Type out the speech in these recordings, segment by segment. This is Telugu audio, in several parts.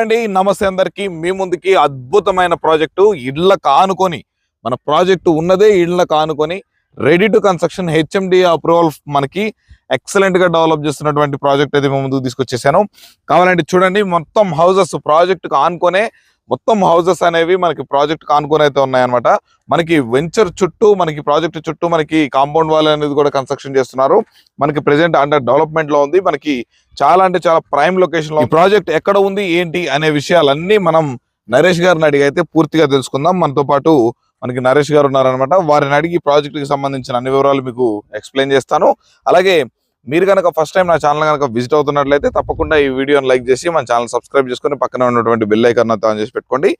అండి. నమస్తే అందరికి. మీ ముందుకి అద్భుతమైన ప్రాజెక్టు ఇళ్ళ కానుకొని మన ప్రాజెక్టు ఉన్నదే ఇళ్ళ కానుకొని ready to construction HMD approval మనకి ఎక్సలెంట్గా డెవలప్ చేస్తున్నటువంటి ప్రాజెక్ట్ అయితే మీ ముందుకు తీసుకొచ్చేసాను. కావాలంటే చూడండి మొత్తం హౌసెస్ ప్రాజెక్టుకు ఆనుకొనే మొత్తం హౌసెస్ అనేవి మనకి ప్రాజెక్ట్ కానుకొని అయితే ఉన్నాయన్నమాట. మనకి వెంచర్ చుట్టూ మనకి ప్రాజెక్ట్ చుట్టూ మనకి కాంపౌండ్ వాల్ అనేది కూడా కన్స్ట్రక్షన్ చేస్తున్నారు. మనకి ప్రెసెంట్ అండర్ డెవలప్మెంట్లో ఉంది. మనకి చాలా అంటే చాలా ప్రైమ్ లొకేషన్లో ప్రాజెక్ట్ ఎక్కడ ఉంది ఏంటి అనే విషయాలన్నీ మనం నరేష్ గారిని అడిగి అయితే పూర్తిగా తెలుసుకుందాం. మనతో పాటు మనకి నరేష్ గారు ఉన్నారనమాట వారిని అడిగి ప్రాజెక్ట్కి సంబంధించిన అన్ని వివరాలు మీకు ఎక్స్ప్లెయిన్ చేస్తాను. అలాగే మీరు కనుక ఫస్ట్ టైం నా ఛానల్ కనుక విజిట్ అవుతున్నట్లయితే తప్పకుండా ఈ వీడియోని లైక్ చేసి మన ఛానల్ సబ్స్క్రైబ్ చేసుకొని పక్కన ఉన్నటువంటి బెల్ ఐకాన్ ఆన్ చేసి పెట్టుకోండి.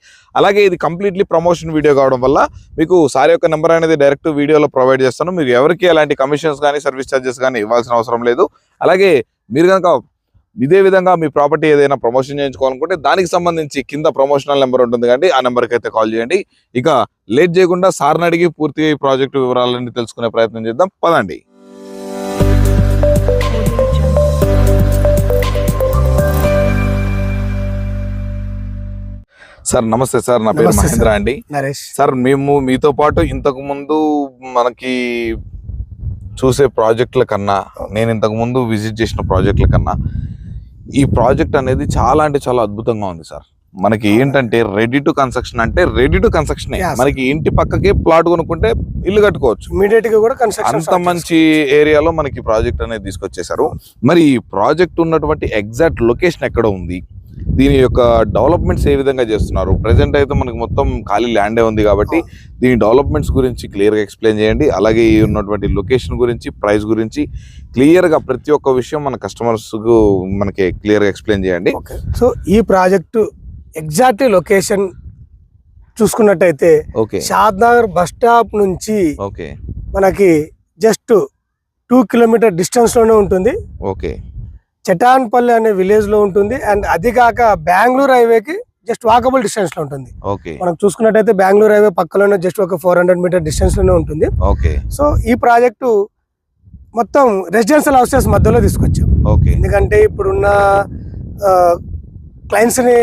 అలాగే ఇది కంప్లీట్లీ ప్రమోషన్ వీడియో కావడం వల్ల మీకు సార్ యొక్క నెంబర్ అనేది డైరెక్ట్ వీడియోలో ప్రొవైడ్ చేస్తాను. మీకు ఎవరికి ఎలాంటి కమిషన్స్ కానీ సర్వీస్ ఛార్జెస్ కానీ ఇవ్వాల్సిన అవసరం లేదు. అలాగే మీరు కనుక ఇదే విధంగా మీ ప్రాపర్టీ ఏదైనా ప్రమోషన్ చేయించుకోవాలనుకుంటే దానికి సంబంధించి కింద ప్రమోషనల్ నెంబర్ ఉంటుంది కానీ ఆ నెంబర్కి అయితే కాల్ చేయండి. ఇక లేట్ చేయకుండా సార్ని అడిగి పూర్తిగా ఈ ప్రాజెక్టు వివరాలన్నీ తెలుసుకునే ప్రయత్నం చేద్దాం. పదండి. సార్ నమస్తే సార్ నా పేరు మహేంద్ర అండి. నరేష్. సార్ మేము మీతో పాటు ఇంతకు ముందు మనకి చూసే ప్రాజెక్టుల కన్నా నేను ఇంతకు ముందు విజిట్ చేసిన ప్రాజెక్టుల కన్నా ఈ ప్రాజెక్ట్ అనేది చాలా అంటే చాలా అద్భుతంగా ఉంది సార్. మనకి ఏంటంటే రెడీ టు కన్స్ట్రక్షన్ అంటే రెడీ టు కన్స్ట్రక్షన్. మనకి ఇంటి పక్కకే ప్లాట్ కొనుక్కుంటే ఇల్లు కట్టుకోవచ్చు. ఇమీడియట్గా కూడా కన్స్ట్రక్షన్ అంత మంచి ఏరియాలో మనకి ప్రాజెక్ట్ అనేది తీసుకొచ్చేసారు మరి ఈ ప్రాజెక్ట్ ఉన్నటువంటి ఎగ్జాక్ట్ లొకేషన్ ఎక్కడ ఉంది? దీని యొక్క డెవలప్మెంట్స్ ఏ విధంగా చేస్తున్నారు? ప్రెసెంట్ అయితే మనకి మొత్తం ఖాళీ ల్యాండే ఉంది కాబట్టి దీని డెవలప్మెంట్స్ గురించి క్లియర్గా ఎక్స్ప్లెయిన్ చేయండి. అలాగే ఈ ఉన్నటువంటి లొకేషన్ గురించి ప్రైస్ గురించి క్లియర్గా ప్రతి ఒక్క విషయం మన కస్టమర్స్కు మనకి క్లియర్గా ఎక్స్ప్లెయిన్ చేయండి. సో ఈ ప్రాజెక్టు ఎగ్జాక్ట్ లొకేషన్ చూసుకున్నట్టయితే ఓకే. షాద్నగర్ బస్ స్టాప్ నుంచి ఓకే. మనకి జస్ట్ టూ కిలోమీటర్ డిస్టెన్స్లోనే ఉంటుంది. ఓకే. చటాన్పల్లి అనే విలేజ్లో ఉంటుంది. అండ్ అది కాక బెంగళూరు హైవేకి జస్ట్ వాకబుల్ డిస్టెన్స్లో ఉంటుంది. ఓకే. మనం చూసుకున్నట్టయితే బెంగళూరు హైవే పక్కలోనే జస్ట్ ఒక ఫోర్ హండ్రెడ్ మీటర్ డిస్టెన్స్లోనే ఉంటుంది. ఓకే. సో ఈ ప్రాజెక్టు మొత్తం రెసిడెన్షియల్ హౌసెస్ మధ్యలో తీసుకొచ్చాం. ఓకే. ఎందుకంటే ఇప్పుడున్న క్లయింట్స్ని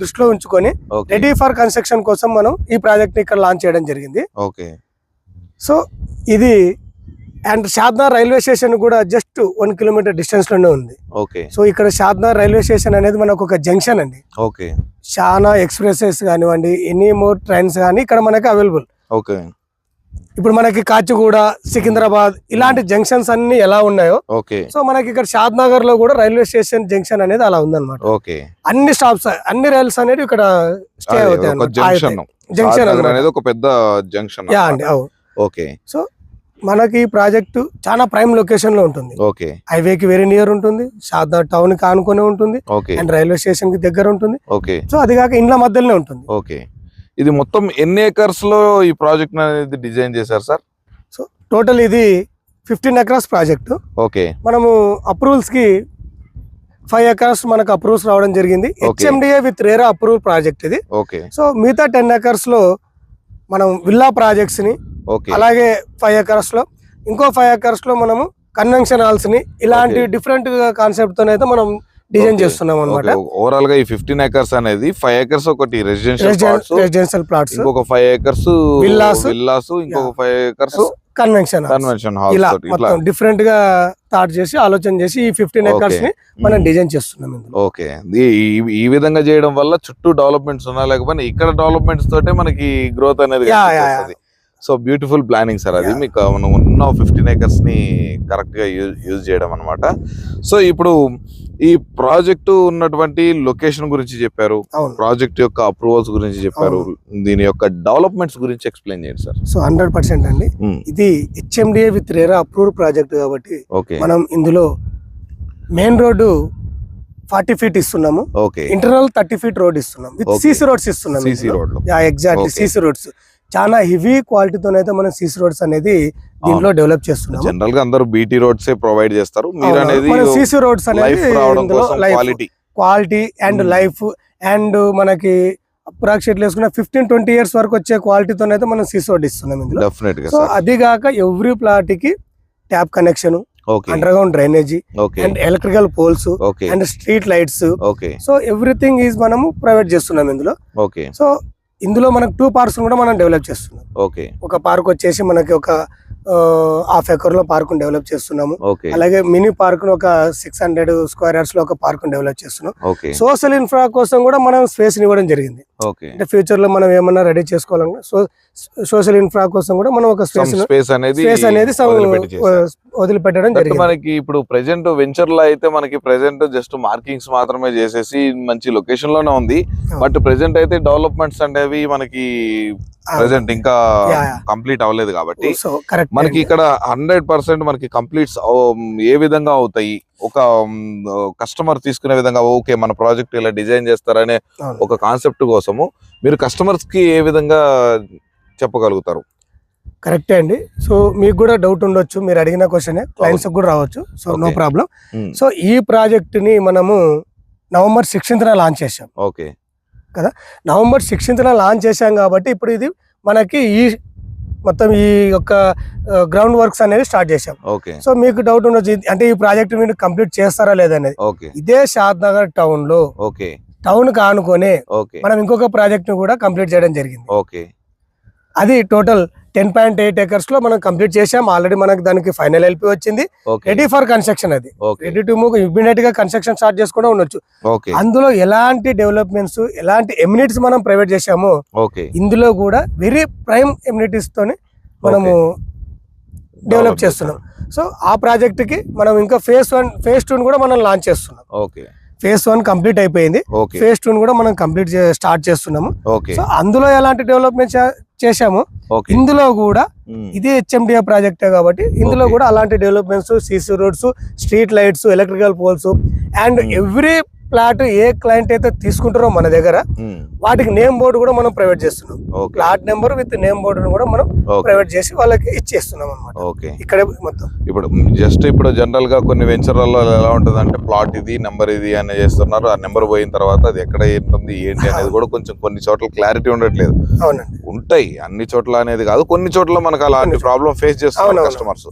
దృష్టిలో ఉంచుకొని రెడీ ఫర్ కన్స్ట్రక్షన్ కోసం మనం ఈ ప్రాజెక్ట్ని ఇక్కడ లాంచ్ చేయడం జరిగింది. ఓకే. సో ఇది అండ్ షాద్నార్ రైల్వే స్టేషన్ కూడా జస్ట్ వన్ కిలోమీటర్ డిస్టెన్స్లోనే ఉంది. ఓకే. సో ఇక్కడ షాద్నార్ రైల్వే స్టేషన్ అనేది మనకు ఒక జంక్షన్ అండి. ఓకే. చాలా ఎక్స్ప్రెసెస్ కానివ్వండి ఎనీ మోర్ ట్రైన్స్ కానీ ఇక్కడ మనకి అవైలబుల్. ఓకే. ఇప్పుడు మనకి కాచిగూడ సికింద్రాబాద్ ఇలాంటి జంక్షన్స్ అన్ని ఎలా ఉన్నాయో ఓకే. సో మనకి ఇక్కడ షాద్ నగర్లో కూడా రైల్వే స్టేషన్ జంక్షన్ అనేది అలా ఉందన్నమాట. ఓకే. అన్ని స్టాప్స్ అన్ని రైల్స్ అనేది ఇక్కడ స్టే అవుతాయి. జంక్షన్. అనేది ఒక పెద్ద జంక్షన్ యా అండి అవు ఓకే. మనకి ప్రాజెక్ట్ చాలా ప్రైమ్ లొకేషన్లో ఉంటుంది. ఓకే. హైవే కి వెరీ నియర్ ఉంటుంది. షాద్నగర్ టౌన్కి ఆనుకొని ఉంటుంది. ఓకే. అండ్ రైల్వే స్టేషన్కి దగ్గర ఉంటుంది. ఓకే. సో అది కాక ఇండ్ల మధ్యలోనే ఉంటుంది. ఓకే. ఇది మొత్తం ఎన్ని ఏకర్స్లో ఈ ప్రాజెక్ట్ అనేది డిజైన్ చేశారు సార్? సో టోటల్ ఇది ఫిఫ్టీన్ ఎకరాస్ ప్రాజెక్ట్. ఓకే. మనము అప్రూవల్స్కి ఫైవ్ ఎకర్స్ మనకు అప్రూవల్స్ రావడం జరిగింది. HMDA with RERA approval project ఇది. ఓకే. సో మిగతా టెన్ ఎకర్స్లో మనం విల్లా ప్రాజెక్ట్స్ని అలాగే ఫైవ్ ఎకర్స్లో. ఇంకో ఫైవ్ ఎకర్స్లో మనము కన్వెన్షన్ హాల్స్ని ఇలాంటి. డిఫరెంట్ కాన్సెప్ట్తో అయితే మనం డిజైన్ చేస్తున్నాం అనమాట ఓవరాల్గా ఈ ఫిఫ్టీన్ ఏకర్స్ అనేది ఫైవ్ ఏకర్స్ ఒకటి రెసిడెన్షియల్ రెసిడెన్షియల్ ప్లాట్స్ ఇంకొక ఫైవ్ ఏకర్స్ Villas. విల్లాస్ ఇంకొక. Five acres convention convention halls ఇలా మొత్తం డిఫరెంట్గా థాట్ చేసి ఆలోచన చేసి ఈ ఫిఫ్టీన్. ఎకర్స్ని మనం డిజైన్ చేస్తున్నాం ఇందులో. ఓకే. ఈ- విధంగా చేయడం వల్ల చుట్టూ డెవలప్మెంట్స్ ఉన్నా లేకపోయినా ఇక్కడ డెవలప్మెంట్స్ తోటే మనకి గ్రోత్ అనేది. సో బ్యూటిఫుల్ ప్లానింగ్ సార్ అది. మీకు మనం ఉన్న ఫిఫ్టీన్ ఏకర్స్ని కరెక్ట్గా యూజ్ చేయడం అన్నమాట. సో ఇప్పుడు ఈ ప్రాజెక్టు ఉన్నటువంటి లొకేషన్ గురించి చెప్పారు. ప్రాజెక్ట్ యొక్క అప్రూవల్స్ గురించి చెప్పారు. దీని యొక్క డెవలప్మెంట్స్ గురించి ఎక్స్ప్లెయిన్ చేయండి సార్ సో హండ్రెడ్ పర్సెంట్ అండి. ఇది HMDA with RERA approve project కాబట్టి మనం ఇందులో మెయిన్ రోడ్డు ఫార్టీ ఫీట్ ఇస్తున్నాము. Okay internal thirty feet road ఇస్తున్నాం. విత్. సీసీ రోడ్స్ ఇస్తున్నాం సిసి రోడ్లో. Yeah exactly Okay. CC roads చాలా హెవీ క్వాలిటీతోనైతే మనం సీసీ రోడ్స్ అనేది దీంట్లో డెవలప్ చేస్తున్నాము. జనరల్గా అందరూ బీటీ రోడ్స్ ఏ చేస్తారు. మీరు. అనేది సీసీ రోడ్స్ లైఫ్ అనేది క్వాలిటీ అండ్. లైఫ్ అండ్ మనకి అప్రాక్సిమేట్లీ వేసుకున్న ఫిఫ్టీన్ ట్వంటీ ఇయర్స్ వరకు వచ్చే క్వాలిటీతోనైతే మనం సీసీ రోడ్ ఇస్తున్నాం ఇందులో. సో అది కాక every ప్లాట్కి tap connection underground drainage and electrical poles okay and street lights okay so everything is మనము ప్రొవైడ్ చేస్తున్నాం ఇందులో. ఓకే సో ఇందులో మనకు టూ పార్క్స్ కూడా మనం డెవలప్ చేస్తున్నాం. ఓకే ఒక పార్క్ వచ్చేసి మనకి ఒక హాఫ్ ఎకర్లో పార్క్ డెవలప్ చేస్తున్నాము. అలాగే మినీ పార్క్ ఒక సిక్స్ హండ్రెడ్ స్క్వేర్ యార్డ్స్లో ఒక పార్క్ డెవలప్ చేస్తున్నాం. సోషల్ ఇన్ఫ్రా కోసం కూడా మనం స్పేస్ ఇవ్వడం జరిగింది. అంటే ఫ్యూచర్లో మనం ఏమన్నా రెడీ చేసుకోవాలన్నా సో సోషల్ ఇన్ఫ్రా కోసం కూడా మనం ఒక స్పేస్ స్పేస్ అనేది స్పేస్ అనేది. వదిలిపెట్టడం జరిగింది. మనకి ఇప్పుడు ప్రెసెంట్ వెంచర్లో అయితే మనకి ప్రెసెంట్ జస్ట్ మార్కింగ్స్ మాత్రమే చేసేసి మంచి లొకేషన్లోనే ఉంది బట్ ప్రెసెంట్ అయితే డెవలప్మెంట్స్ అనేవి మనకి ప్రెసెంట్ ఇంకా. కంప్లీట్ అవ్వలేదు కాబట్టి మనకి ఇక్కడ హండ్రెడ్ పర్సెంట్ మనకి కంప్లీట్స్ ఏ విధంగా అవుతాయి? ఒక కస్టమర్ తీసుకునే విధంగా ఓకే మన ప్రాజెక్ట్ ఇలా డిజైన్ చేస్తారనే ఒక కాన్సెప్ట్ కోసము మీరు కస్టమర్స్కి ఏ విధంగా చెప్పగలుగుతారు? కరెక్టే అండి. సో మీకు కూడా డౌట్ ఉండొచ్చు మీరు అడిగిన క్వశ్చన్ క్లయింట్స్ కూడా రావచ్చు. So no. ప్రాబ్లం. సో ఈ ప్రాజెక్ట్ని మనము నవంబర్ సిక్స్టీన్త్ లాంచ్ చేసాం ఓకే నవంబర్ సిక్స్టీన్త్ లాంచ్ చేశాం కాబట్టి ఇప్పుడు ఇది మనకి ఈ మొత్తం ఈ యొక్క గ్రౌండ్ వర్క్స్ అనేది స్టార్ట్ చేశాం. ఓకే. సో మీకు డౌట్ ఉండొచ్చు. అంటే ఈ ప్రాజెక్ట్ మీరు కంప్లీట్ చేస్తారా లేదనేది ఇదే షాద్ నగర్ టౌన్లో ఓకే. టౌన్కి ఆనుకొనే ఓకే. మనం ఇంకొక ప్రాజెక్ట్ను కూడా కంప్లీట్ చేయడం జరిగింది. ఓకే. అది టోటల్ టెన్ పాయింట్ ఎయిట్ ఎకర్స్లో మనం కంప్లీట్ చేసాం ఆల్రెడీ మనకి దానికి ఫైనల్ ఎల్పి వచ్చింది. రెడీ ఫర్ కన్స్ట్రక్షన్ అది. రెడీ టు మూవ్ ఇమ్మీడియట్గా కన్స్ట్రక్షన్ స్టార్ట్ చేసుకుంటూ ఉండొచ్చు. ఓకే అందులో ఎలాంటి డెవలప్మెంట్స్ ఎలాంటి ఎమ్యూనిటీస్ మనం ప్రైవేట్ చేసామో ఇందులో కూడా వెరీ ప్రైమ్ ఎమ్యూనిటీస్ తోని మనము డెవలప్ చేస్తున్నాం. సో ఆ ప్రాజెక్ట్కి మనం ఇంకా ఫేస్ వన్ ఫేస్ టూ కూడా మనం లాంచ్ చేస్తున్నాం. ఓకే ఫేస్ వన్ కంప్లీట్ అయిపోయింది. ఫేస్ టూ కూడా మనం కంప్లీట్ స్టార్ట్ చేస్తున్నాము. సో అందులో ఎలాంటి డెవలప్మెంట్ చేశాము ఇందులో కూడా. ఇది హెచ్ఎండిఏ ప్రాజెక్టే కాబట్టి ఇందులో. కూడా అలాంటి developments CC roads street lights electrical poles and. Every plot A client అయితే తీసుకుంటారో మన దగ్గర. వాటికి నేమ్ బోర్డు కూడా మనం ప్రైవేట్ చేస్తున్నాం. Plot number with name board కూడా మనం ఓకే. ప్రైవేట్ చేసి వాళ్ళకి ఇచ్చేస్తున్నాం అనమాట ఓకే. ఇక్కడే మొత్తం. ఇప్పుడు జస్ట్ ఇప్పుడు జనరల్గా కొన్ని వెంచర్లలో ఎలా ఉంటుంది అంటే ప్లాట్ ఇది నెంబర్ ఇది అని చేస్తున్నారు. ఆ నెంబర్ పోయిన తర్వాత అది ఎక్కడ ఉంటుంది ఏంటి అనేది కూడా కొంచెం కొన్ని చోట్ల క్లారిటీ ఉండట్లేదు. అవునండి. ఉంటాయి. అన్ని చోట్ల అనేది కాదు కొన్ని చోట్ల మనకు అలాంటి కొన్ని ప్రాబ్లం ఫేస్ చేస్తున్నారు. కస్టమర్స్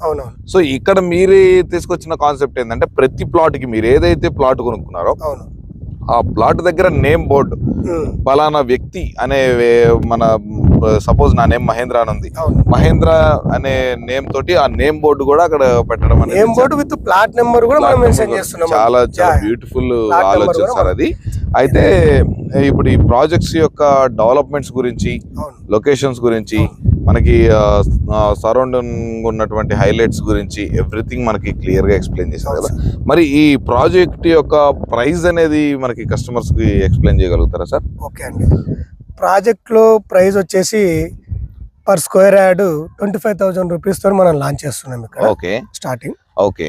సో ఇక్కడ మీరే తీసుకొచ్చిన కాన్సెప్ట్ ఏంటంటే ప్రతి ప్లాట్కి మీరు ఏదైతే ప్లాట్ కొనుక్కున్నారో అవును. ఆ ప్లాట్ దగ్గర నేమ్ బోర్డు. పలానా వ్యక్తి అనే మన సపోజ్ నా నేమ్ మహేంద్ర అని ఉంది. మహేంద్ర అనే నేమ్ తోటి ఆ నేమ్ బోర్డు కూడా అక్కడ పెట్టడం అనేది name board with plot number కూడా మనం మెన్షన్ చేస్తున్నాం. చాలా చాలా. బ్యూటిఫుల్ ఆలోచన సార్ అది. అయితే ఇప్పుడు ఈ ప్రాజెక్ట్స్ యొక్క డెవలప్మెంట్స్ గురించి లొకేషన్స్ గురించి మనకి సరౌండింగ్ ఉన్నటువంటి హైలైట్స్ గురించి ఎవ్రీథింగ్ మనకి క్లియర్గా ఎక్స్ప్లెయిన్ చేశారు కదా. మరి ఈ ప్రాజెక్ట్ యొక్క ప్రైస్ అనేది మనకి కస్టమర్స్కి ఎక్స్ప్లెయిన్ చేయగలుగుతారా సార్? ఓకే అండి. ప్రాజెక్ట్లో ప్రైస్ వచ్చేసి per square yard twenty five thousand రూపీస్తో మనం లాంచ్ చేస్తున్నాం ఇక్కడ. ఓకే. స్టార్టింగ్. ఓకే.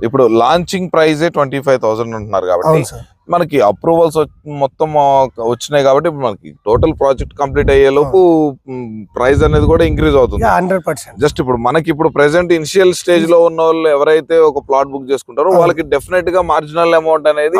ఇప్పుడు లాంచింగ్ ప్రైజే ట్వంటీ ఫైవ్ థౌసండ్ ఉంటున్నారు కాబట్టి మనకి అప్రూవల్స్ మొత్తం వచ్చినాయి కాబట్టి ఇప్పుడు మనకి టోటల్ ప్రాజెక్ట్ కంప్లీట్ అయ్యే లోపు ప్రైస్ అనేది కూడా ఇంక్రీజ్ అవుతుంది. హండ్రెడ్ పర్సెంట్ జస్ట్ ఇప్పుడు మనకి ఇప్పుడు ప్రెసెంట్ ఇనిషియల్ స్టేజ్లో ఉన్న వాళ్ళు ఎవరైతే ఒక ప్లాట్ బుక్ చేసుకుంటారో. వాళ్ళకి డెఫినెట్గా మార్జినల్ అమౌంట్ అనేది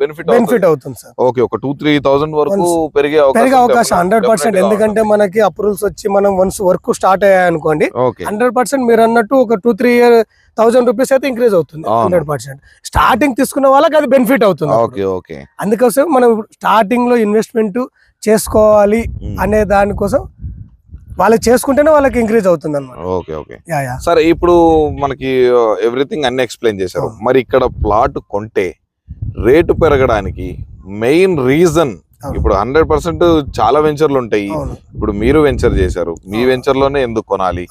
బెనిఫిట్ బెనిఫిట్ అవుతుంది సార్ ఓకే ఒక టూ త్రీ థౌసండ్ వరకు పెరిగే పెరిగే అవకాశం హండ్రెడ్ పర్సెంట్ ఎందుకంటే. మనకి అప్రూవల్స్ వచ్చి మనం వన్స్ వర్క్ స్టార్ట్ అయ్యాయి అనుకోండి హండ్రెడ్ పర్సెంట్ మీరు అన్నట్టు ఒక two three year thousand rupees అయితే ఇంక్రీజ్ అవుతుంది. హండ్రెడ్ పర్సెంట్ స్టార్టింగ్ తీసుకున్న వాళ్ళకి అది బెనిఫిట్ అవుతుంది ఓకే ఓకే అందుకోసం మనం స్టార్టింగ్లో ఇన్వెస్ట్మెంట్ చేసుకోవాలి ఉమ్. అనే దానికోసం వాళ్ళకి చేసుకుంటేనే వాళ్ళకి ఇంక్రీజ్ అవుతుంది అనమాట ఓకే ఓకే యా యా సరే ఇప్పుడు మనకి ఎవ్రీథింగ్ అన్ని ఎక్స్ప్లెయిన్ చేశారు. మరి ఇక్కడ ప్లాట్ కొంటే రేటు పెరగడానికి మెయిన్ రీజన్. ఇప్పుడు హండ్రెడ్ పర్సెంట్ చాలా వెంచర్లు ఉంటాయి. ఇప్పుడు మీరు వెంచర్ చేశారు. మీ అవును. వెంచర్లోనే ఎందుకు కొనాలి.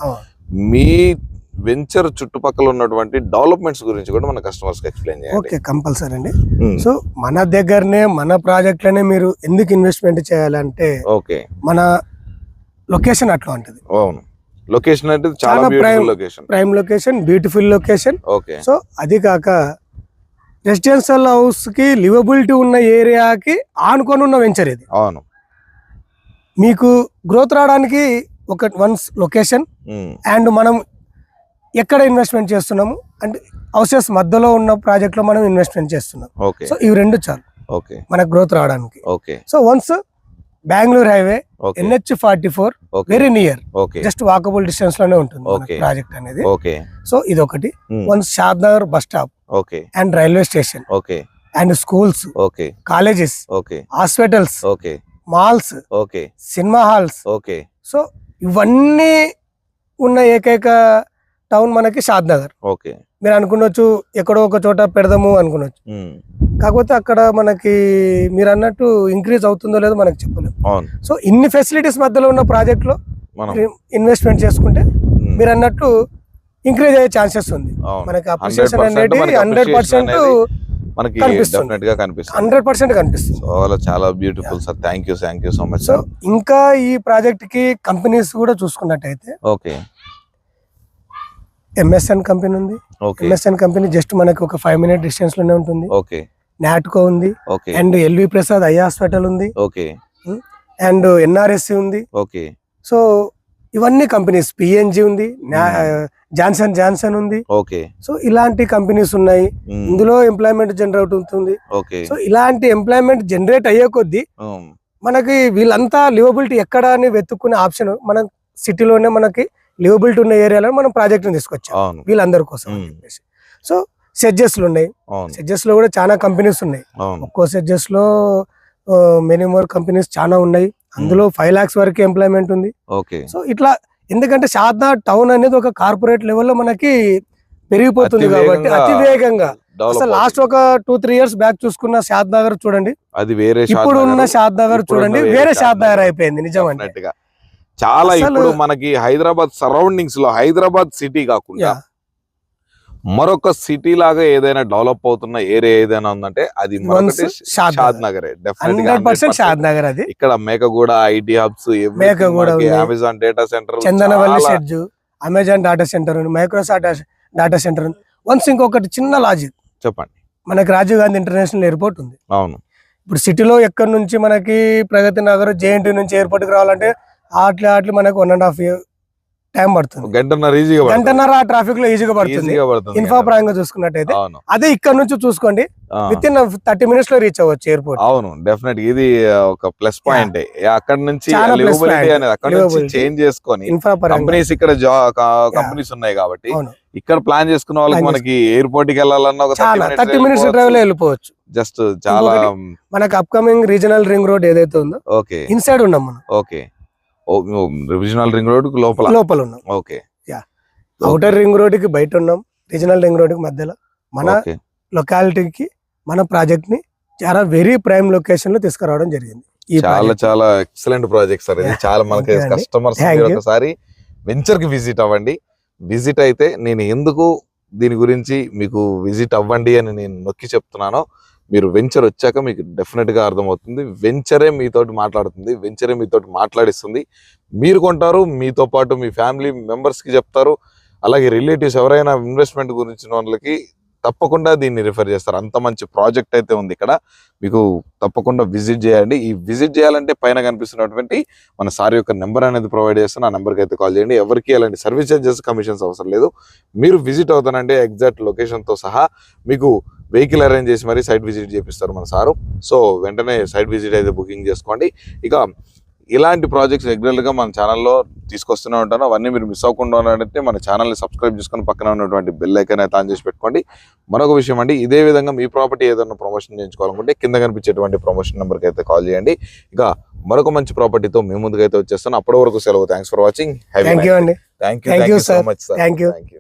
మీ వెంచర్ చుట్టుపక్కల ఉన్నటువంటి డెవలప్మెంట్స్ గురించి కూడా మన కస్టమర్స్కి ఎక్స్ప్లెయిన్ చేయండి. ఓకే కంపల్సరీ అండి. సో మన దగ్గరనే మన ప్రాజెక్ట్లోనే మీరు ఎందుకు ఇన్వెస్ట్మెంట్ చేయాలంటే ఓకే. మన లొకేషన్ అట్లా ఉంటుంది అవును. లొకేషన్ అంటే చాలా prime- location. Prime location beautiful location. Okay. So అది కాక రెసిడెన్షియల్ హౌస్కి లివబిలిటీ ఉన్న ఏరియాకి ఆనుకొని ఉన్న వెంచర్ ఇది. అవును. మీకు గ్రోత్ రావడానికి ఒక వన్స్ లొకేషన్ అండ్ మనం ఎక్కడ ఇన్వెస్ట్మెంట్ చేస్తున్నాము అంటే హౌసెస్ మధ్యలో ఉన్న ప్రాజెక్ట్లో మనం ఇన్వెస్ట్మెంట్ చేస్తున్నాం. ఓకే. సో ఇవి రెండు చాలు. ఓకే. మనకు గ్రోత్ రావడానికి. Okay. So once Bengaluru highway NH forty four very near. Just walkable డిస్టెన్స్లోనే ఉంటుంది. ప్రాజెక్ట్ అనేది. ఓకే. సో ఇది ఒకటి Hmm. One Shadnagar bus stop. Okay. And railway station. Okay. And schools. Okay. Colleges. Okay. Hospitals. Okay. Malls. Okay. Cinema halls. Okay. So ఇవన్నీ ఉన్న ఏకైక టౌన్ మనకి షాద్ నగర్ ఓకే. మీరు అనుకున్నొచ్చు ఎక్కడో ఒక చోట పెడదాము అనుకున్నొచ్చు కాకపోతే అక్కడ మనకి మీరు అన్నట్టు ఇంక్రీజ్ అవుతుందో లేదో మనకి చెప్పలేము. సో ఇన్ని ఫెసిలిటీస్ మధ్యలో ఉన్న ప్రాజెక్ట్లో మనం ఇన్వెస్ట్మెంట్ చేసుకుంటే మీరు అన్నట్టు ఇంక్రీజ్ అయ్యే ఛాన్సెస్ ఉంది. మనకి అప్రిషియేషన్ 100% అనేది హండ్రెడ్ పర్సెంట్ మనకి. డెఫినెట్గా కనిపిస్తుంది. హండ్రెడ్ పర్సెంట్ కనిపిస్తుంది. సో చాలా beautiful sir thank you thank you so much so ఇంకా ఈ ప్రాజెక్ట్కి కంపెనీస్ కూడా చూసుకున్నట్టయితే ఓకే. ఎంఎస్ఎన్ కంపెనీ ఉంది. ఎంఎస్ఎన్ కంపెనీ జస్ట్ మనకి ఒక ఫైవ్ మినిట్ డిస్టెన్స్లోనే ఉంటుంది. ఓకే. నాట్కో ఉంది. Okay. And LV Prasad eye hospital ఉంది. ఓకే. అండ్ ఎన్ఆర్ఎస్సి ఉంది. ఓకే. సో ఇవన్నీ కంపెనీస్. పిఎన్జి ఉంది జాన్సన్ జాన్సన్ ఉంది. ఓకే. సో ఇలాంటి కంపెనీస్ ఉన్నాయి. ఉమ్, ఇందులో ఎంప్లాయ్మెంట్ జనరేట్ అవుతుంది సో ఇలాంటి ఎంప్లాయ్మెంట్ జనరేట్ అయ్యే కొద్దీ ఉమ్, మనకి వీళ్ళంతా లివబిలిటీ ఎక్కడ అని వెతుక్కునే ఆప్షన్ మన సిటీలోనే మనకి లివబిలిటీ ఉన్న ఏరియాలో మనం ప్రాజెక్ట్ తీసుకొచ్చాం. వీళ్ళందరి కోసం అని మ్మ్. చెప్పేసి. సో సెడ్జెస్లో ఉన్నాయి. సెడ్జెస్లో కూడా చాలా కంపెనీస్ ఉన్నాయి. ఒక్కో సెడ్జెస్లో మెనీ మోర్ కంపెనీస్ చాలా ఉన్నాయి. అందులో ఫైవ్ లాక్స్ వరకు ఎంప్లాయ్మెంట్ ఉంది. ఓకే సో ఇట్లా ఎందుకంటే షాద్నా టౌన్ అనేది ఒక కార్పొరేట్ లెవెల్లో మనకి పెరిగిపోతుంది కాబట్టి అతి వేగంగా అసలు లాస్ట్ ఒక టూ త్రీ ఇయర్స్ బ్యాక్ చూసుకున్న షాద్ నగర్ చూడండి. అది వేరే ఇప్పుడు ఉన్న షాద్ నగర్ చూడండి. వేరే షాద్ నగర్. అయిపోయింది నిజం. చాలా ఇప్పుడు మనకి హైదరాబాద్ సరౌండింగ్స్లో హైదరాబాద్ సిటీ కాకుండా మరొక సిటీ లాగా ఏదైనా డెవలప్ అవుతున్న ఏరియా ఏదైనా ఉందంటే అది Shadnagar. Definite Shadnagar అది. ఇక్కడ Mekaguda IT hubs. Amazon data centre Chandanavalli Shedge Amazon data centre Microsoft data centre once ఇంకొకటి చిన్న లాజిక్ చెప్పండి. మనకి రాజీవ్ గాంధీ ఇంటర్నేషనల్ ఎయిర్పోర్ట్ ఉంది. అవును. ఇప్పుడు సిటీలో ఎక్కడి నుంచి మనకి ప్రగతి నగర్ జేఎన్టీ నుంచి ఎయిర్పోర్ట్కి రావాలంటే ఆటలు ఆటలు మనకి వన్ అండ్ హాఫ్ టైం పడుతుంది. గంటన్నర ఈజీగా. గంటన్నర ఆ ట్రాఫిక్లో ఈజీగా పడుతుంది. ఇన్ఫా. పరంగా చూసుకున్నట్టయితే అదే ఇక్కడ నుంచి చూసుకోండి. విత్ ఇన్ థర్టీ మినిట్స్లో రీచ్ అవ్వచ్చు ఎయిర్పోర్ట్ అవును డెఫినెట్ ఇది ఒక ప్లస్ పాయింట్ అక్కడ నుంచి అక్కడ నుంచి. చేంజ్ చేసుకొని కంపెనీస్ ఇక్కడ కంపెనీస్ ఉన్నాయి కాబట్టి ఇక్కడ ప్లాన్ చేసుకున్న వాళ్ళకి మనకి ఎయిర్పోర్ట్కి వెళ్ళాలన్న ఒక థర్టీ మినిట్స్ డ్రైవ్లో వెళ్ళిపోవచ్చు. జస్ట్ చాలా మనకి అప్కమింగ్ రీజనల్ రింగ్ రోడ్ ఏదైతే ఉందో ఓకే ఇన్సైడ్ ఉన్నాం మనం. ఓకే రివిజనల్ రింగ్ రోడ్ లోపల? లోపల ఉన్నాం. ఓకే. అవుటర్ రింగ్ రోడ్కి బయట ఉన్నాం. రీజనల్ రింగ్ రోడ్కి మధ్యలో. మన లొకాలిటీకి మన ప్రాజెక్ట్ని చాలా వెరీ ప్రైమ్ లొకేషన్లో తీసుకురావడం జరిగింది. చాలా. చాలా ఎక్సలెంట్ ప్రాజెక్ట్ సార్. ఇది. చాలా మనకి. కస్టమర్స్. ఒకసారి వెంచర్కి విజిట్ అవ్వండి. విజిట్ అయితే నేను ఎందుకు దీని గురించి మీకు విజిట్ అవ్వండి అని నేను నొక్కి చెప్తున్నానో మీరు వెంచర్ వచ్చాక మీకు డెఫినెట్గా అర్థమవుతుంది. వెంచరే మీతోటి మాట్లాడుతుంది. వెంచరే మీతోటి మాట్లాడిస్తుంది. మీరు కొంటారు మీతో పాటు మీ ఫ్యామిలీ మెంబర్స్కి చెప్తారు. అలాగే రిలేటివ్స్ ఎవరైనా ఇన్వెస్ట్మెంట్ గురించిన వాళ్ళకి తప్పకుండా దీన్ని రిఫర్ చేస్తారు. అంత మంచి ప్రాజెక్ట్ అయితే ఉంది ఇక్కడ. మీకు తప్పకుండా విజిట్ చేయండి. ఈ విజిట్ చేయాలంటే పైన కనిపిస్తున్నటువంటి మన సార్ యొక్క నెంబర్ అనేది ప్రొవైడ్ చేస్తాను. ఆ నెంబర్కి అయితే కాల్ చేయండి. ఎవరికి అలాంటి సర్వీస్ చార్జెస్ కమిషన్స్ అవసరం లేదు. మీరు విజిట్ అవుతానంటే ఎగ్జాక్ట్ లొకేషన్తో సహా మీకు వెహికల్ అరేంజ్ చేసి మరీ సైట్ విజిట్ చేపిస్తారు మన సారు. సో వెంటనే సైట్ విజిట్ అయితే బుకింగ్ చేసుకోండి. ఇక ఇలాంటి ప్రాజెక్ట్స్ రెగ్యులర్గా మన ఛానల్లో తీసుకొస్తూనే ఉంటాను. అవన్నీ మీరు మిస్ అవ్వకుండా ఉన్నారంటే మన ఛానల్ని సబ్స్క్రైబ్ చేసుకొని పక్కన ఉన్నటువంటి బెల్ ఐకన్ అయితే ఆన్ చేసి పెట్టుకోండి. మరొక విషయం అండి ఇదే విధంగా మీ ప్రాపర్టీ ఏదైనా ప్రమోషన్ చేయించుకోవాలనుకుంటే కింద కనిపించేటువంటి ప్రమోషన్ నెంబర్కి అయితే కాల్ చేయండి. ఇక మరొక మంచి ప్రాపర్టీతో మీ ముందుకైతే వచ్చేస్తాను. అప్పటి వరకు సెలవు. Thanks for watching thank you so. Much sir. Thank you